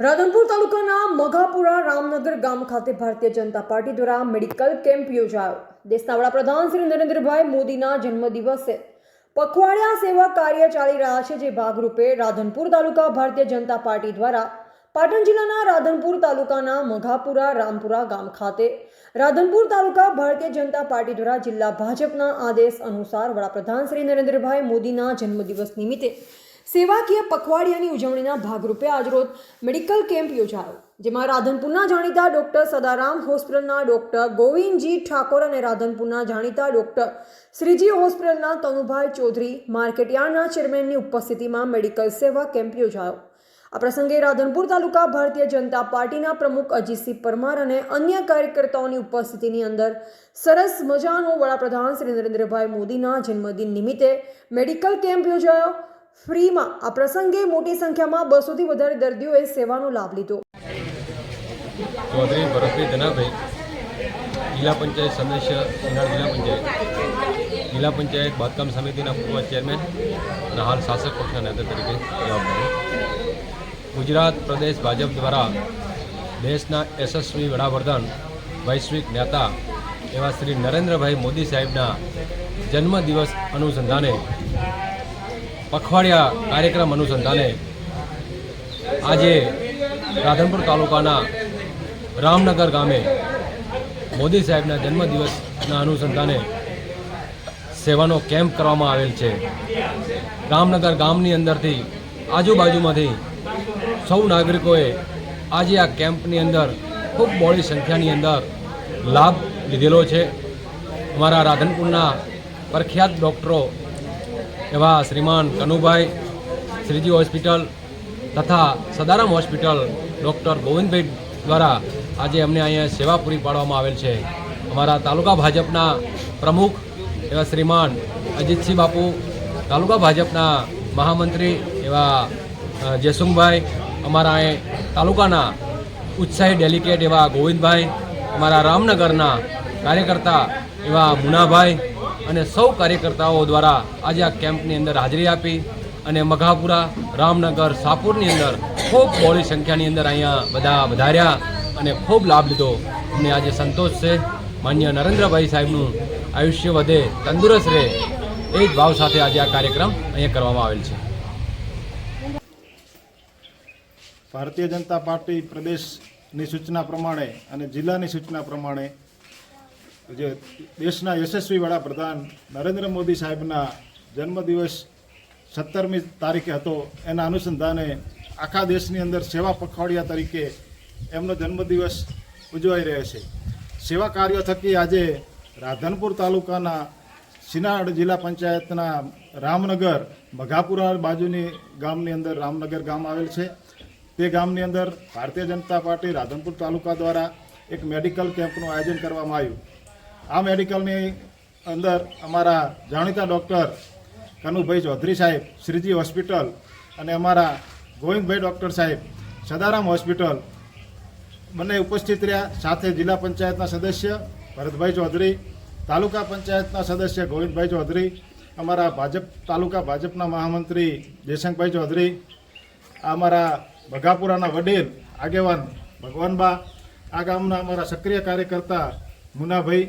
રાધનપુર તાલુકાના મઘાપુરા રામનગર ગામ ખાતે ભારતીય જનતા પાર્ટી દ્વારા મેડિકલ કેમ્પ યોજાયો. દેશના વડાપ્રધાન શ્રી નરેન્દ્રભાઈ મોદીના જન્મદિવસે પખવાડિયા સેવા કાર્ય ચાલી રહ્યા છે, જે ભાગરૂપે રાધનપુર તાલુકા ભારતીય જનતા પાર્ટી દ્વારા પાટણ જિલ્લાના રાધનપુર તાલુકાના મઘાપુરા રામપુરા ગામ ખાતે રાધનપુર તાલુકા ભારતીય જનતા પાર્ટી દ્વારા જિલ્લા ભાજપના આદેશ અનુસાર વડાપ્રધાન શ્રી નરેન્દ્રભાઈ મોદીના જન્મદિવસ નિમિત્તે સેવાકીય પખવાડિયાની ઉજવણીના ભાગરૂપે આજરોજ મેડિકલ કેમ્પ યોજાયો, જેમાં રાધનપુરના જાણીતા ડોક્ટર સદારામ હોસ્પિટલના ડોક્ટર ગોવિંદજી ઠાકોર અને રાધનપુરના જાણીતા ડોક્ટર શ્રીજી હોસ્પિટલના તનુભાઈ ચૌધરી માર્કેટયાર્ડના ચેરમેનની ઉપસ્થિતિમાં મેડિકલ સેવા કેમ્પ યોજાયો. આ પ્રસંગે રાધનપુર તાલુકા ભારતીય જનતા પાર્ટીના પ્રમુખ અજીતસિંહ પરમાર અને અન્ય કાર્યકર્તાઓની ઉપસ્થિતિની અંદર સરસ મજાનો વડાપ્રધાન શ્રી નરેન્દ્રભાઈ મોદીના જન્મદિન નિમિત્તે મેડિકલ કેમ્પ યોજાયો. ફ્રીમાં. આ પ્રસંગે મોટી સંખ્યામાં બસોથી વધારે દર્દીઓએ સેવાનો લાભ લીધો. ચૌધરી ભરતભાઈ ધનાભાઈ, જિલ્લા પંચાયત સદસ્ય સિંગાડ જિલ્લા પંચાયત. જિલ્લા પંચાયત બાંધકામ સમિતિના પૂર્વ ચેરમેન અને હાલ શાસક પક્ષના નેતા તરીકે જવાબદારી ગુજરાત પ્રદેશ ભાજપ દ્વારા દેશના યશસ્વી વડાપ્રધાન, વૈશ્વિક નેતા એવા શ્રી નરેન્દ્રભાઈ મોદી સાહેબના જન્મદિવસ અનુસંધાને પખવાડિયા કાર્યક્રમ અનુસંધાને આજે રાધનપુર તાલુકાના રામનગર ગામે મોદી સાહેબના જન્મદિવસના અનુસંધાને સેવાનો કેમ્પ કરવામાં આવેલ છે. રામનગર ગામની અંદરથી આજુબાજુમાંથી સૌ નાગરિકોએ આજે આ કેમ્પની અંદર ખૂબ મોડી સંખ્યાની અંદર લાભ લીધેલો છે. અમારા રાધનપુરના પ્રખ્યાત ડૉક્ટરો એવા શ્રીમાન કનુભાઈ, શ્રીજી હોસ્પિટલ તથા સદારામ હોસ્પિટલ ડૉક્ટર ગોવિંદભાઈ દ્વારા આજે અમને અહીંયા સેવા પૂરી પાડવામાં આવેલ છે. અમારા તાલુકા ભાજપના પ્રમુખ એવા શ્રીમાન અજીતસિંહ બાપુ, તાલુકા ભાજપના મહામંત્રી એવા જયસુંગભાઈ અમારા અહીં તાલુકાના ઉત્સાહી ડેલિકેટ એવા ગોવિંદભાઈ, અમારા રામનગરના કાર્યકર્તા એવા મુનાભાઈ અને સૌ કાર્યકર્તાઓ દ્વારા આજે આ કેમ્પની અંદર હાજરી આપી અને મઘાપુરા, રામનગર, સાપુરની અંદર ખૂબ બહોળી સંખ્યાની અંદર અહીંયા બધા વધાર્યા અને ખૂબ લાભ લીધો. અમને આજે સંતોષ છે. માન્ય નરેન્દ્રભાઈ સાહેબનું આયુષ્ય વધે, તંદુરસ્ત રહે, એ જ ભાવ સાથે આજે આ કાર્યક્રમ અહીંયા કરવામાં આવેલ છે. ભારતીય જનતા પાર્ટી પ્રદેશની સૂચના પ્રમાણે અને જિલ્લાની સૂચના પ્રમાણે જે દેશના યશસ્વી વડાપ્રધાન નરેન્દ્ર મોદી સાહેબના જન્મદિવસ સત્તરમી તારીખે હતો. એના અનુસંધાને આખા દેશની અંદર સેવા પખવાડિયા તરીકે એમનો જન્મદિવસ ઉજવાઈ રહ્યો છે. સેવા કાર્યો થકી આજે રાધનપુર તાલુકાના સિનાડ જિલ્લા પંચાયતના રામનગર મઘાપુરા બાજુની ગામની અંદર રામનગર ગામ આવેલ છે. તે ગામની અંદર ભારતીય જનતા પાર્ટી રાધનપુર તાલુકા દ્વારા એક મેડિકલ કેમ્પનું આયોજન કરવામાં આવ્યું. આ મેડિકલની અંદર અમારા જાણીતા ડૉક્ટર કનુભાઈ ચૌધરી સાહેબ, શ્રીજી હોસ્પિટલ અને અમારા ગોવિંદભાઈ ડૉક્ટર સાહેબ, સદારામ હોસ્પિટલ બંને ઉપસ્થિત રહ્યા. સાથે જિલ્લા પંચાયતના સદસ્ય ભરતભાઈ ચૌધરી, તાલુકા પંચાયતના સદસ્ય ગોવિંદભાઈ ચૌધરી, અમારા ભાજપ, તાલુકા ભાજપના મહામંત્રી જયશંકભાઈ ચૌધરી, અમારા બઘાપુરાના વડીલ આગેવાન ભગવાનબા આ ગામના અમારા સક્રિય કાર્યકર્તા મુનાભાઈ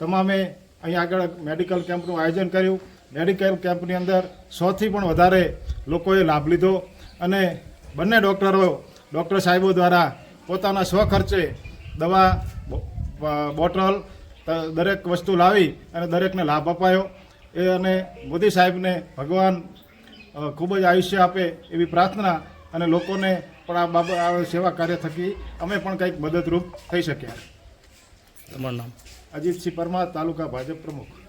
તમામે અહીં આગળ મેડિકલ કેમ્પનું આયોજન કર્યું. મેડિકલ કેમ્પની અંદર સોથી પણ વધારે લોકોએ લાભ લીધો અને બંને ડૉક્ટરો, ડૉક્ટર સાહેબો દ્વારા પોતાના સ્વખર્ચે દવા બોટલ દરેક વસ્તુ લાવી અને દરેકને લાભ અપાયો. એ અને મોદી સાહેબને ભગવાન ખૂબ જ આયુષ્ય આપે એવી પ્રાર્થના અને લોકોને પણ આ બાબત સેવા કાર્ય થકી અમે પણ કંઈક મદદરૂપ થઈ શક્યા તમારું નામ? અજીતસિંહ પરમાર તાલુકા ભાજપ પ્રમુખ.